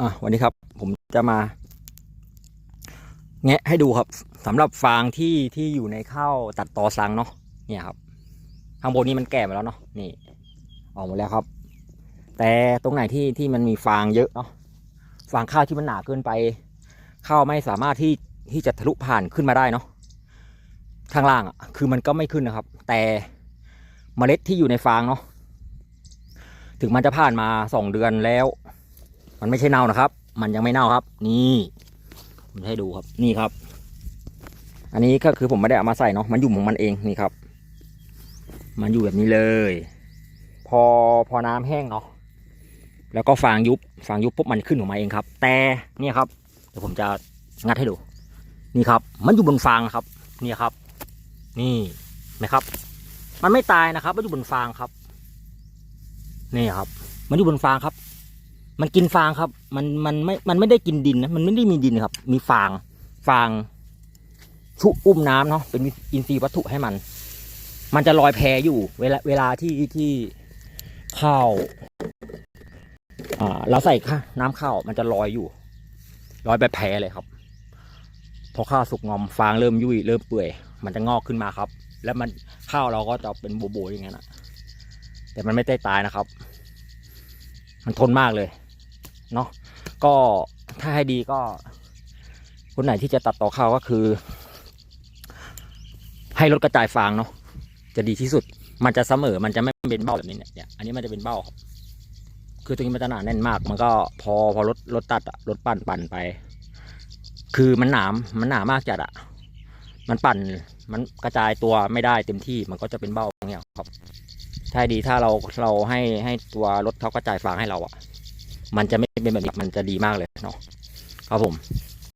อะวันนี้ครับผมจะมา แงะให้ดูครับสำหรับฟางที่ที่อยู่ในข้าวตัดต่อสังเนาะเนี่ยครับข้างบนนี้มันแก่ไปแล้วเนาะนี่ออกหมดแล้วครับ แต่ตรงไหนที่ที่มันมีฟางเยอะเนาะฟางข้าวที่มันหนาเกินไปข้าวไม่สามารถที่ที่จะทะลุผ่านขึ้นมาได้เนาะข้างล่างอะคือมันก็ไม่ขึ้นนะครับ แต่เมล็ดที่อยู่ในฟางเนาะถึงมันจะผ่านมาสองเดือนแล้ว มันไม่ใช่เน่านะครับ มันยังไม่เน่าครับ นี่ผมให้ดูครับ นี่ครับ อันนี้ก็คือผมไม่ได้เอามาใส่เนาะ มันอยู่ของมันเองนี่ครับ มันอยู่แบบนี้เลย พอพอน้ำแห้งเนาะ แล้วก็ฟางยุบ ฟางยุบปุ๊บมันขึ้นออกมาเองครับ แต่เนี่ยครับ เดี๋ยวผมจะงัดให้ดู นี่ครับ มันอยู่บนฟางครับ นี่ครับ นี่ไหมครับ มันไม่ตายนะครับ มันอยู่บนฟางครับ นี่ครับ มันอยู่บนฟางครับ มันกินฟางครับ มันมันไม่ มันไม่ได้กินดินนะ มันไม่ได้มีดินครับ มีฟาง ฟาง ชุอุ้มน้ำเนาะ เป็นอินทรีย์วัตถุให้มัน มันจะลอยแพอยู่ เวลาเวลาที่ที่ข้าวอ่าเราใส่ข้าน้ำข้าวมันจะลอยอยู่ ลอยแบบแพเลยครับ พอข้าวสุกงอมฟางเริ่มยุ่ยเริ่มเปื่อย มันจะงอกขึ้นมาครับ แล้วมันข้าวเราก็จะเป็นโบโบอย่างเงี้ยนะแต่มันไม่ได้ตายนะครับ มันทนมากเลย เนาะก็ถ้าให้ดีก็ คนไหนที่จะตัดต่อข้าวก็คือ ให้ลดกระจายฟางเนาะจะดีที่สุด มันจะเสมอมันจะไม่เป็นเบ้าแบบนี้เนี่ยเนี่ยอันนี้มันจะเป็นเบ้าครับคือตรงนี้มันจะหนาแน่นมาก มันก็พอพอลดลดตัดอะลดปั่นปั่นไป คือมันหนามมันหนามากจัดอะมันปั่นมันกระจายตัวไม่ได้เต็มที่มันก็จะเป็นเบ้าอย่างเงี้ยครับถ้าดีถ้าเราเราให้ให้ตัวรถเขากระจายฟางให้เราอะมันจะไม่ เป็นแบบนี้มันจะดีมากเลยเนาะครับผม